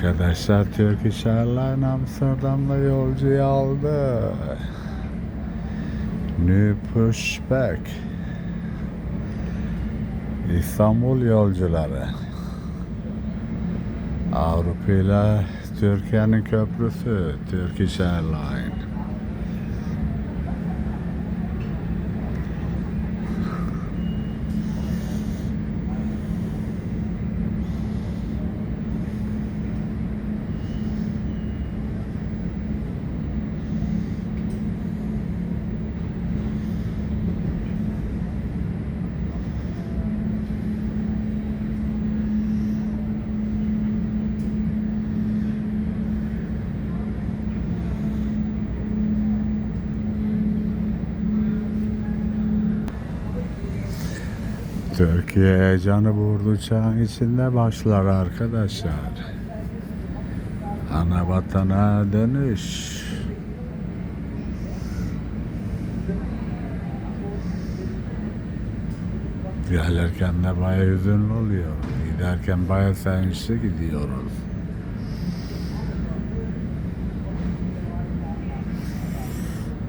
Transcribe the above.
Arkadaşlar Turkish Airlines Amsterdam'da yolcuyu aldı. New pushback. İstanbul yolcuları. Avrupa ile Türkiye'nin köprüsü Turkish Airlines. Türkiye heyecanı burada uçağın içinde başlar arkadaşlar. Ana vatana dönüş. Gelirken de baya hüzünlü oluyor. Giderken baya sevinçli gidiyoruz.